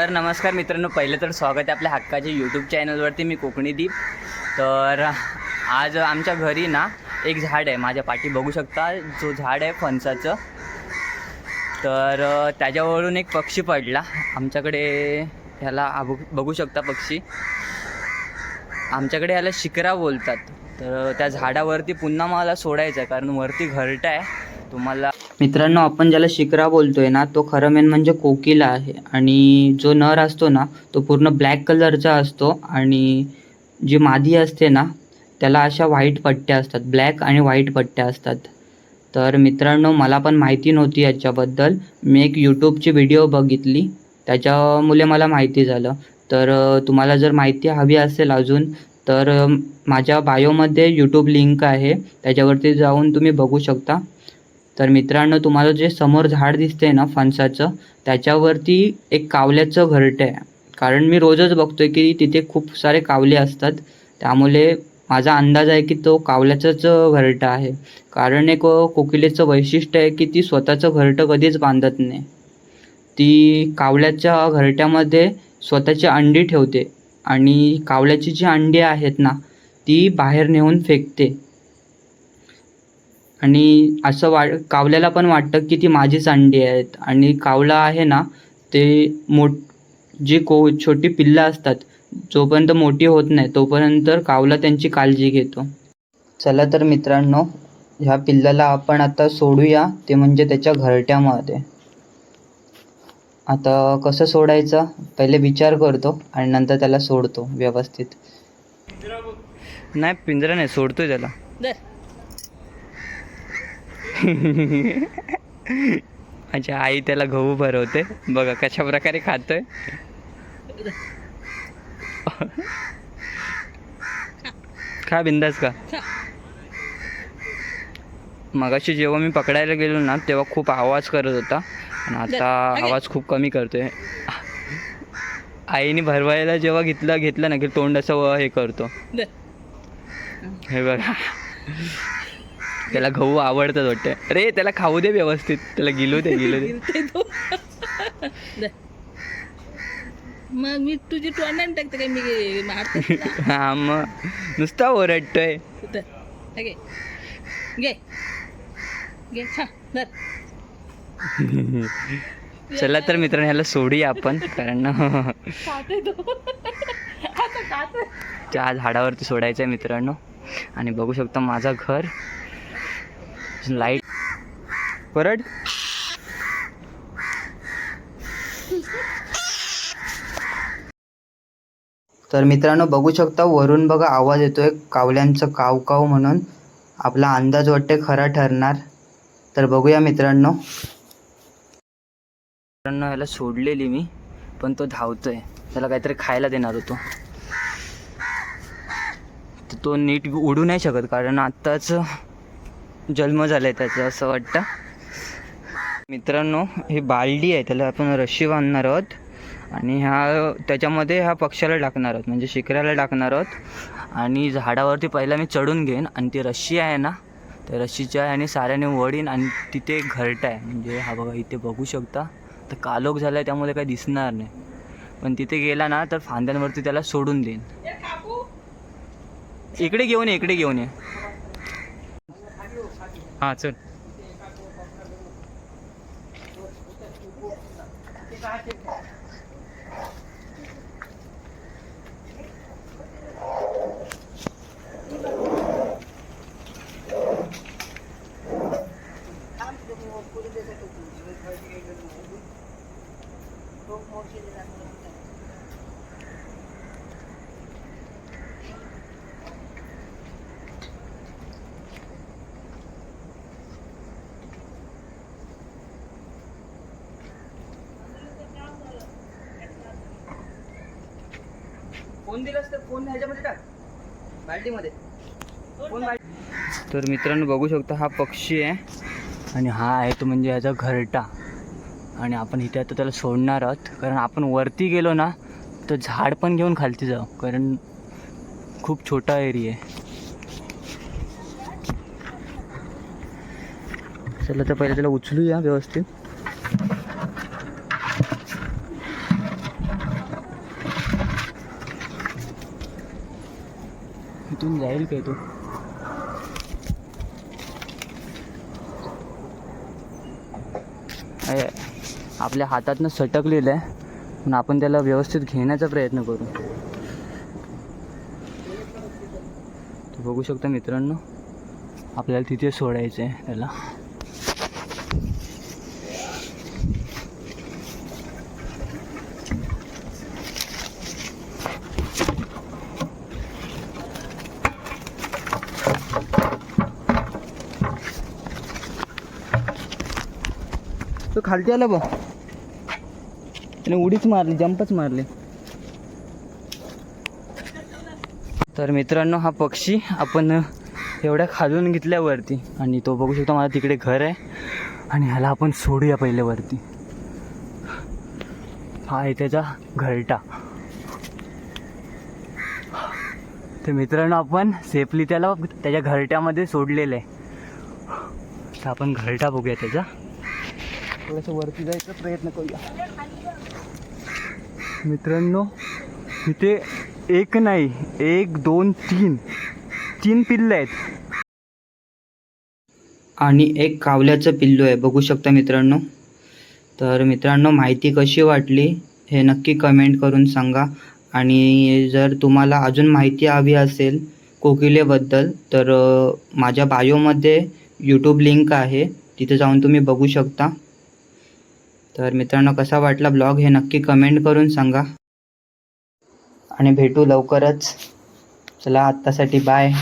तर नमस्कार मित्रांनो पहिलं तर स्वागत आहे आपल्या हक्काच्या यूट्यूब चॅनलवरती मी कोकणी दीप. तर आज आमच्या घरी ना एक झाड आहे माझ्या पाठी बघू शकता. जो झाड आहे फणसाचं. तर त्याच्यावरून एक पक्षी पडला. आमच्याकडे ह्याला बघू शकता पक्षी. आमच्याकडे ह्याला शिकरा बोलतात. तर त्या झाडावरती पुन्हा मला सोडायचं आहे कारण वरती घरटं आहे. तुम्हाला मित्रांनो आपण ज्याला शिकरा बोलतोय ना तो खरं मेन म्हणजे कोकिला आहे. आणि जो नर असतो ना तो पूर्ण ब्लॅक कलरचा असतो. आणि जी मादी असते ना त्याला अशा व्हाईट पट्ट्या असतात. ब्लॅक आणि व्हाईट पट्ट्या असतात. तर मित्रांनो मला पण माहिती नव्हती याच्याबद्दल. मी एक यूट्यूबची व्हिडिओ बघितली. त्याच्यामुळे मला माहिती झालं. तर तुम्हाला जर माहिती हवी असेल अजून तर माझ्या बायोमध्ये यूट्यूब लिंक आहे. त्याच्यावरती जाऊन तुम्ही बघू शकता. तर मित्रांनो तुम्हाला जे समोर झाड दिसतंय ना फणसाचं त्याच्यावरती एक कावल्याचं घरटं आहे. कारण मी रोजच बघतोय की तिथे खूप सारे कावले असतात. त्यामुळे माझा अंदाज आहे की तो कावल्याचंच घरटं आहे. कारण एक कोकिलेचं वैशिष्ट्य आहे की ती स्वतःचं घरटं कधीच बांधत नाही. ती कावल्याच्या घरट्यामध्ये स्वतःची अंडी ठेवते. आणि कावल्याची जी अंडी आहेत ना ती बाहेर नेऊन फेकते. आणि असं वा कावल्याला पण वाटतं की ती माझीच अंडी आहेत. आणि कावला आहे ना ते मोठ जी को छोटी पिल्लं असतात जोपर्यंत मोठी होत नाही तोपर्यंत कावला त्यांची काळजी घेतो. चला तर मित्रांनो ह्या पिल्लाला आपण आता सोडूया ते म्हणजे त्याच्या घरट्यामध्ये. आता कसं सोडायचं? पहिले विचार करतो आणि नंतर त्याला सोडतो व्यवस्थित. नाही पिंजरा नाही सोडतोय त्याला. माझी आई त्याला गहू भरवते. बघा कशा प्रकारे खातोय. खा बिंदास का मगाशी जेव्हा मी पकडायला गेलो ना तेव्हा खूप आवाज करत होता. आणि आता आवाज खूप कमी करतोय. आईने भरवायला जेव्हा घेतलं घेतलं ना की तोंड असं व- हे करतो. हे बघा. त्याला गहू आवडतात वाटतं. अरे त्याला खाऊ दे व्यवस्थित. त्याला गिलू दे गिलू दे. मग मी तुझी टोर्नामेंट टाकते काय? मी मारते. हा मग. नुसता ओरडतोय. हे घे. घे. घे छा धर. चला तर मित्रांनो ह्याला सोडूया आपण कारण खाते तो. आता खाते. त्या झाडावरती सोडायचं आहे मित्रांनो. आणि बघू शकता माझं घर. लाइट परड तर मित्रांनो बघू शकता वरून बघा आवाज येतोय कावल्यांचं काव काव म्हणून. आपला अंदाज वाटते खरा ठरणार. तर बघूया मित्रांनो. मित्रांनो ह्याला सोडलेली मी पण तो धावतोय. त्याला काहीतरी खायला देणार होतो. तो नीट उडू नाही शकत कारण आत्ताच जन्म झालाय त्याचा असं वाटतं. मित्रांनो ही बालडी आहे त्याला आपण रशी बांधणार आहोत. आणि ह्या त्याच्यामध्ये ह्या पक्षाला टाकणार आहोत म्हणजे शिकऱ्याला टाकणार आहोत. आणि झाडावरती पहिला मी चढून घेईन आणि ती रशी आहे ना त्या रशीच्या आणि साऱ्याने वडीन आणि तिथे एक घरटा आहे. म्हणजे हा बघा इथे बघू शकता. तर कालोख झाला आहे त्यामुळे काही दिसणार नाही. पण तिथे गेला ना तर फांद्यांवरती त्याला सोडून देईन. इकडे घेऊन ये इकडे घेऊन ये. हां चल. फोन दिलास तर फोन ह्याच्यामध्ये टाक. बाल्टीमध्ये. फोन तर मित्रांनो बघू शकता हा पक्षी आहे आणि हा आहे तो म्हणजे याचा घरटा. आणि आपण इथे आता त्याला सोडणार आहोत. कारण आपण वरती गेलो ना तर झाड पण घेऊन खालती जाऊ. कारण खूप छोटा एरिया आहे. चला तर पहिले त्याला उचलूया व्यवस्थित. इथून जाईल काय तो? आपल्या हातातनं सटकलेलं आहे पण आपण त्याला व्यवस्थित घेण्याचा प्रयत्न करू. तो बघू शकता मित्रांनो आपल्याला तिथे सोडायचं आहे त्याला. तो खालती आला बा. त्याने उडीच मारली जंपच मारली. तर मित्रांनो हा पक्षी आपण एवढ्या खालून घेतल्यावरती आणि तो बघू शकतो मला तिकडे घर आहे आणि ह्याला आपण सोडूया पहिल्यावरती. हा आहे त्याचा घरटा. तर मित्रांनो आपण सेफली त्याला त्याच्या घरट्यामध्ये सोडलेलं आहे. तर आपण घरटा बघूया त्याचा. थोडंसं वरती जायचा प्रयत्न करूया. मित्रांनो इथे एक नाही एक दोन तीन. तीन पिल्लं आहेत. आणि एक कावल्याचं पिल्लू आहे. बघू शकता मित्रांनो. तर मित्रांनो माहिती कशी वाटली हे नक्की कमेंट करून सांगा. आणि जर तुम्हाला अजून माहिती हवी असेल कोकिलेबद्दल तर माझ्या बायोमध्ये यूट्यूब लिंक आहे. तिथे जाऊन तुम्ही बघू शकता. तर मित्रांनो कसा वाटला ब्लॉग हे नक्की कमेंट करून सांगा. आणि भेटू लवकरच. चला आत्तासाठी बाय